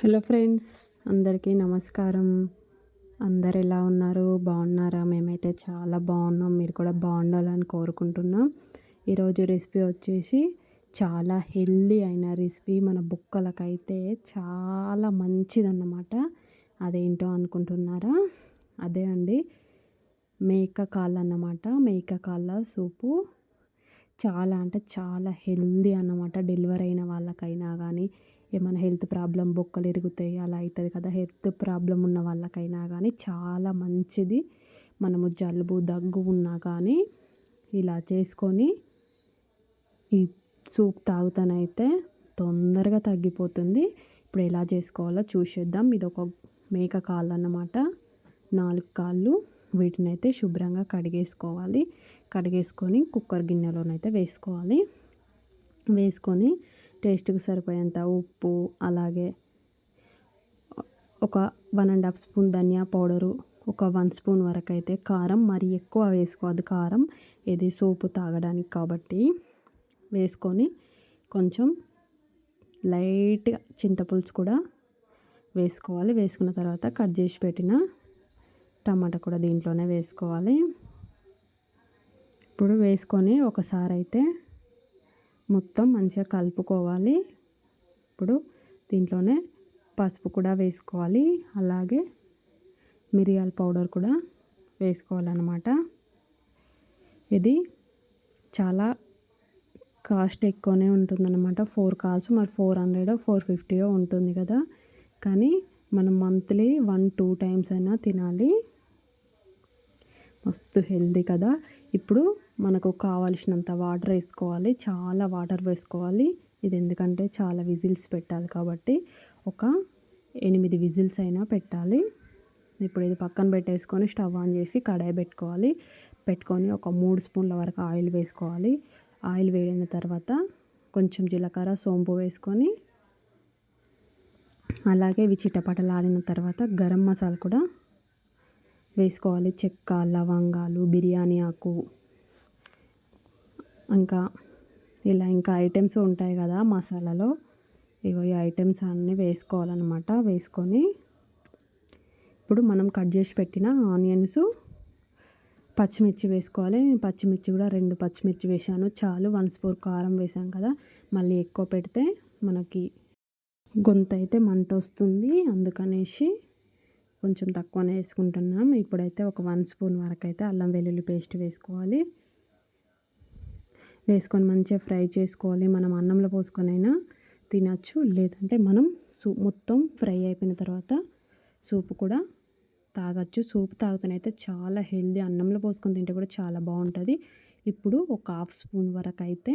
Hello friends అందరికీ నమస్కారం. అందరు ఎలా ఉన్నారు? బాగున్నారా? మేమైతే చాలా బాగున్నాం. మీరు కూడా బాగుండాలని కోరుకుంటున్నాం. ఈరోజు రెసిపీ వచ్చేసి చాలా హెల్దీ అయిన రెసిపీ. మన బుక్కలకైతే చాలా మంచిదన్నమాట. అదేంటో అనుకుంటున్నారా? అదే అండి. మేక కాళ్ళ అన్నమాట మేక కాళ్ళ సూపు చాలా అంటే చాలా హెల్దీ అన్నమాట. డెలివరీ అయిన వాళ్ళకైనా కానీ ఏమైనా హెల్త్ ప్రాబ్లం బొక్కలు ఇరుగుతాయి అలా అవుతుంది కదా. హెల్త్ ప్రాబ్లం ఉన్న వాళ్ళకైనా కానీ చాలా మంచిది. మనము జలుబు దగ్గు ఉన్నా కానీ ఇలా చేసుకొని ఈ సూప్ తాగుతానైతే తొందరగా తగ్గిపోతుంది. ఇప్పుడు ఎలా చేసుకోవాలో చూసేద్దాం. ఇది ఒక మేక కాళ్ళు అన్నమాట నాలుగు కాళ్ళు వీటిని అయితే శుభ్రంగా కడిగేసుకోవాలి. కడిగేసుకొని కుక్కర్ గిన్నెలోనైతే వేసుకోవాలి. వేసుకొని టేస్ట్కి సరిపోయేంత ఉప్పు అలాగే ఒక వన్ అండ్ హాఫ్ స్పూన్ ధనియా పౌడరు ఒక వన్ స్పూన్ వరకు అయితే కారం మరి ఎక్కువ వేసుకోవద్దు. కారం ఇది సూపు తాగడానికి కాబట్టి వేసుకొని కొంచెం లైట్గా చింతపులుసు కూడా వేసుకోవాలి. వేసుకున్న తర్వాత కట్ చేసి పెట్టిన టమాటా కూడా దీంట్లోనే వేసుకోవాలి. ఇప్పుడు వేసుకొని ఒకసారి అయితే మొత్తం మంచిగా కలుపుకోవాలి. ఇప్పుడు దీంట్లోనే పసుపు కూడా వేసుకోవాలి. అలాగే మిరియాల పౌడర్ కూడా వేసుకోవాలన్నమాట. ఇది చాలా కాస్ట్ ఎక్కువనే ఉంటుందన్నమాట. ఫోర్ కాల్స్ మరి ఫోర్ హండ్రెడ్ ఫోర్ ఫిఫ్టీయో ఉంటుంది కదా. కానీ మనం మంత్లీ వన్ టూ టైమ్స్ అయినా తినాలి. మస్తు హెల్దీ కదా. ఇప్పుడు మనకు కావలసినంత వాటర్ వేసుకోవాలి చాలా వాటర్ వేసుకోవాలి. ఇది ఎందుకంటే చాలా విజిల్స్ పెట్టాలి కాబట్టి ఒక ఎనిమిది విజిల్స్ అయినా పెట్టాలి. ఇప్పుడు ఇది పక్కన పెట్టేసుకొని స్టవ్ ఆన్ చేసి కడాయి పెట్టుకోవాలి. పెట్టుకొని ఒక మూడు స్పూన్ల వరకు ఆయిల్ వేసుకోవాలి. ఆయిల్ వేడిన తర్వాత కొంచెం జీలకర్ర సోంపు వేసుకొని అలాగే ఇవి చిటపటలాడిన తర్వాత గరం మసాలా కూడా వేసుకోవాలి. చెక్క లవంగాలు బిర్యానీ ఆకు ఇంకా ఇలా ఇంకా ఐటమ్స్ ఉంటాయి కదా మసాలాలో. ఇగో ఈ ఐటమ్స్ అన్నీ వేసుకోవాలన్నమాట. వేసుకొని ఇప్పుడు మనం కట్ చేసి పెట్టిన ఆనియన్స్ పచ్చిమిర్చి వేసుకోవాలి. పచ్చిమిర్చి కూడా రెండు పచ్చిమిర్చి వేసాను చాలు వన్ స్పూన్ కారం వేసాం కదా. మళ్ళీ ఎక్కువ పెడితే మనకి గొంత అయితే మంట వస్తుంది. అందుకనేసి కొంచెం తక్కువనే వేసుకుంటున్నాం. ఇప్పుడైతే ఒక వన్ స్పూన్ వరకు అయితే అల్లం వెల్లుల్లి పేస్ట్ వేసుకోవాలి. వేసుకొని మంచిగా ఫ్రై చేసుకోవాలి. మనం అన్నంలో పోసుకొనైనా తినచ్చు. లేదంటే మనం సూప్ మొత్తం ఫ్రై అయిపోయిన తర్వాత సూప్ కూడా తాగొచ్చు. సూప్ తాగుతానైతే చాలా హెల్దీ అన్నంలో పోసుకొని తింటే కూడా చాలా బాగుంటుంది. ఇప్పుడు ఒక హాఫ్ స్పూన్ వరకు అయితే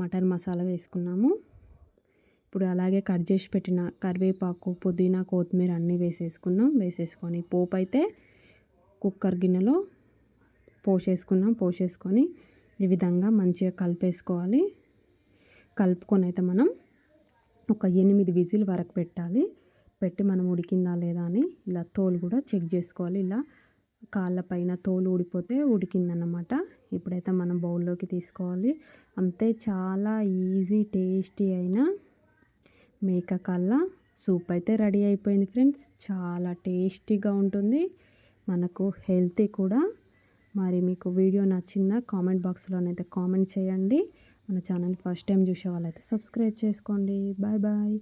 మటన్ మసాలా వేసుకున్నాము. ఇప్పుడు అలాగే కట్ చేసి పెట్టిన కరివేపాకు పుదీనా కొత్తిమీర అన్నీ వేసేసుకున్నాం. వేసేసుకొని పోపు అయితే కుక్కర్ గిన్నెలో పోసేసుకున్నాం. పోసేసుకొని ఈ విధంగా మంచిగా కలిపేసుకోవాలి. కలుపుకొని అయితే మనం ఒక ఎనిమిది విజిల్ వరకు పెట్టాలి. పెట్టి మనం ఉడికిందా లేదా అని ఇలా తోలు కూడా చెక్ చేసుకోవాలి. ఇలా కాళ్ళ పైన తోలు ఊడిపోతే ఉడికిందన్నమాట. ఇప్పుడైతే మనం బౌల్లోకి తీసుకోవాలి. అంతే చాలా ఈజీ టేస్టీ అయిన మేక కళ్ళ సూప్ అయితే రెడీ అయిపోయింది ఫ్రెండ్స్. చాలా టేస్టీగా ఉంటుంది. మనకు హెల్తీ కూడా. మరి మీకు వీడియో నచ్చిందా కామెంట్ బాక్స్లోనైతే కామెంట్ చేయండి. మన ఛానల్ ఫస్ట్ టైం చూసే వాళ్ళైతే సబ్స్క్రైబ్ చేసుకోండి. Bye bye.